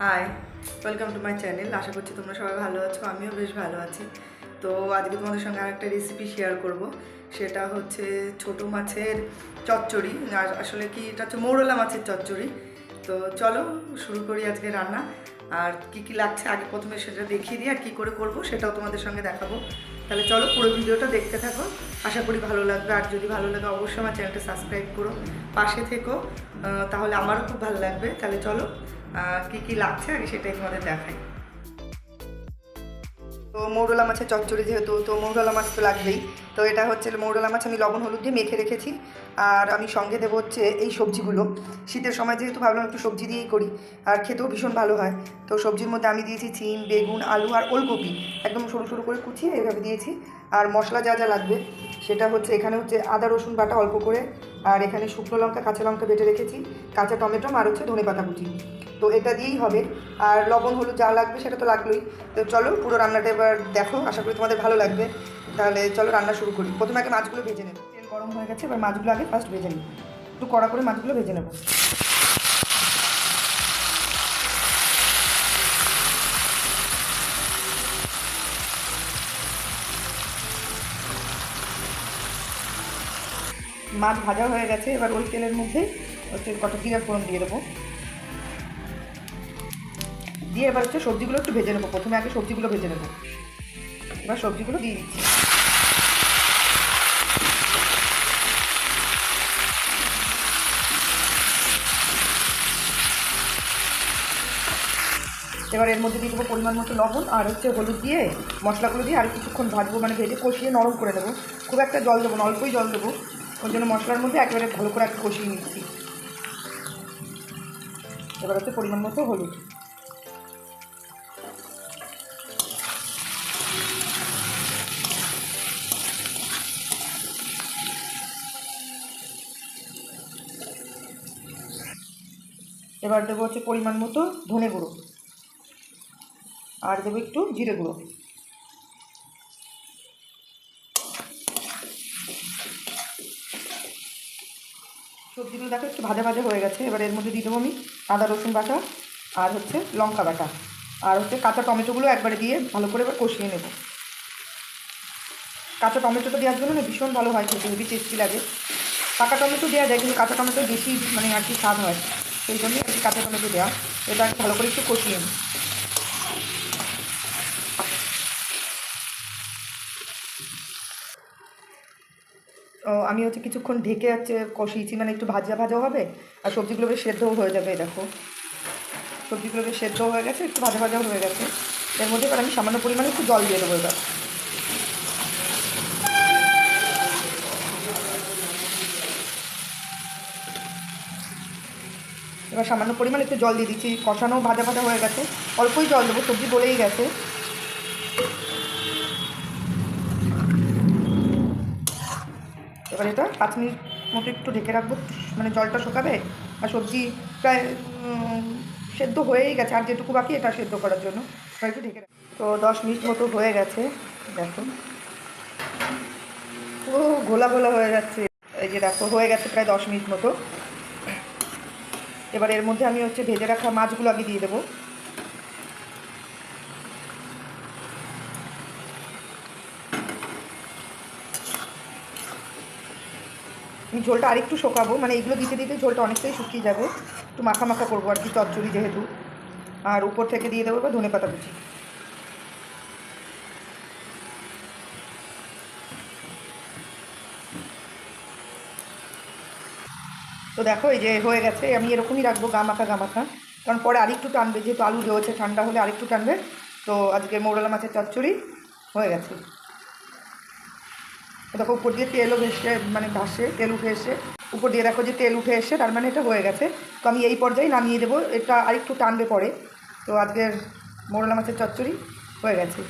Hi welcome to my channel আশা করছি তোমরা সবাই ভালো আছো, আমিও বেশ ভালো আছি। তো আজকে তোমাদের সঙ্গে আরেকটা রেসিপি শেয়ার করব। সেটা হচ্ছে ছোট মাছের চচ্চড়ি। আর আসলে কি, এটা হচ্ছে মৌরলা মাছের চচ্চড়ি। তো চলো শুরু করি আজকে রান্না। আর কি কি লাগছে আগে প্রথমে সেটা দেখিয়ে দিই, আর কী করে করব সেটাও তোমাদের সঙ্গে দেখাবো। তাহলে চলো পুরো ভিডিওটা দেখতে থাকো। আশা করি ভালো লাগবে। আর যদি ভালো লাগে অবশ্যই আমার চ্যানেলটা সাবস্ক্রাইব করো। পাশে থেকো। তাহলে আমারও খুব ভালো লাগবে। তাহলে চলো কি কি লাগছে আগে সেটাই তোমাদের দেখাই। তো মৌরলা মাছের চচ্চড়ি যেহেতু, তো মৌরলা মাছ তো লাগবেই। তো এটা হচ্ছে মৌরলা মাছ আমি লবণ, হলুদ দিয়ে মেখে রেখেছি। আর আমি সঙ্গে দেবো হচ্ছে এই সবজিগুলো। শীতের সময় যেহেতু ভাবলাম একটু সবজি দিয়েই করি, আর খেতেও ভীষণ ভালো হয়। তো সবজির মধ্যে আমি দিয়েছি চিম, বেগুন, আলু আর ওলকপি। একদম সরু সরু করে কুচিয়ে এভাবে দিয়েছি। আর মশলা যা যা লাগবে, সেটা হচ্ছে এখানে হচ্ছে আদা, রসুন বাটা অল্প করে, আর এখানে শুকনো লঙ্কা, কাঁচা লঙ্কা বেটে রেখেছি, কাঁচা টমেটো, আর হচ্ছে ধনে পাতা কুচি। তো এটা দিয়েই হবে। আর লবণ, হলুদ যা লাগবে সেটা তো লাগলোই। তো চলো পুরো রান্নাটা এবার দেখো, আশা করি তোমাদের ভালো লাগবে। তাহলে চলো রান্না শুরু করি। প্রথমে আগে মাছগুলো ভেজে নেব। তেল গরম হয়ে গেছে, এবার মাছগুলো আগে ফার্স্ট ভেজে নিই একটু কড়া করে মাছগুলো ভেজে নেব। মাছ ভাজা হয়ে গেছে, এবার ওই তেলের মধ্যে হচ্ছে কত জিরার ফোড়ন দিয়ে দেবো। দিয়ে এবার হচ্ছে সবজিগুলো একটু ভেজে নেব। প্রথমে আগে সবজিগুলো ভেজে নেব। এবার সবজিগুলো দিয়ে দিচ্ছি। এবার এর মধ্যে দিয়ে দেবো পরিমাণ মতো লবণ আর হচ্ছে হলুদ দিয়ে মশলাগুলো দিয়ে আর কিছুক্ষণ ভাজবো মানে ভেজে কষিয়ে নরম করে দেবো খুব একটা জল দেবো না, অল্পই জল দেবো। ওই জন্য মশলার মধ্যে একেবারে ভালো করে আগে কষিয়ে নিচ্ছি। এবার হচ্ছে পরিমাণ মতো হলুদ। এবার দেবো হচ্ছে পরিমাণ মতো ধনে গুঁড়ো। আর দেবো একটু জিরে গুঁড়ো। সবজিগুলো দেখো একটু ভাজা ভাজা হয়ে গেছে। এবার এর মধ্যে দিয়ে দেবো আমি আদা, রসুন বাটা আর হচ্ছে লঙ্কা বাটা। আর হচ্ছে কাঁচা টমেটোগুলো একবারে দিয়ে ভালো করে এবার কষিয়ে নেব। কাঁচা টমেটোটা দেওয়ার জন্য না ভীষণ ভালো হয় খেতে, হেবি টেস্টি লাগে। পাকা টমেটো দেওয়া যায়, কিন্তু কাঁচা টমেটো বেশি মানে আর কি স্বাদ হয়। সেই জন্যই কি কাঁচা টমেটো দেওয়া। এটা ভালো করে একটু কষিয়ে নিই। আমি হচ্ছে কিছুক্ষণ ঢেকে হচ্ছে কষিয়েছি মানে একটু ভাজা ভাজাও হবে, আর সবজিগুলো বেশ সেদ্ধও হয়ে যাবে দেখো। সবজিগুলো বেশ সেদ্ধ হয়ে গেছে, একটু ভাজা ভাজাও হয়ে গেছে। এর মধ্যে এবার আমি সামান্য পরিমাণে একটু জল দিয়ে দেবো এবার। এবার সামান্য পরিমাণে একটু জল দিয়ে দিচ্ছি। কষানো ভাজা ভাজা হয়ে গেছে। অল্পই জল দেবো, সবজি গলেই গেছে। এবার এটা পাঁচ মিনিট মতো একটু ঢেকে রাখব। মানে জলটা শুকাবে আর সবজি প্রায় সেদ্ধ হয়েই গেছে। আর যেটুকু বাকি, এটা সেদ্ধ করার জন্য। একটু ঢেকে তো দশ মিনিট মতো হয়ে গেছে। দেখো। ও ঘোলা ঘোলা হয়ে যাচ্ছে। এই যে দেখো, হয়ে গেছে প্রায় দশ মিনিট মতো। এবার এর মধ্যে আমি হচ্ছে ভেজে রাখা মাছগুলো আমি দিয়ে দেবো। আমি ঝোলটা আরেকটু শোকাবো মানে এগুলো দিতে দিতে ঝোলটা অনেকটাই শুকিয়ে যাবে। একটু মাখা মাখা করব আর কি, চচ্চড়ি যেহেতু। আর উপর থেকে দিয়ে দেবো বা ধনে পাতা কুচি। তো দেখো, এই যে হয়ে গেছে, আমি এরকমই রাখব গা মাখা গা মাখা কারণ পরে আরেকটু টানবে, যেহেতু আলু রয়েছে, ঠান্ডা হলে আরেকটু টানবে। তো আজকে মৌরলা মাছের চচ্চড়ি হয়ে গেছে। দেখো, উপর দিয়ে তেলও ভেসে মানে ভাসে, তেল উঠে এসে, উপর দিয়ে দেখো যে তেল উঠে এসে, তার মানে এটা হয়ে গেছে। তো আমি এই পর্যায়ে নামিয়ে দেবো, এটা আরেকটু টানবে পরে। তো আজকের মৌরলা মাছের চচ্চড়ি হয়ে গেছে।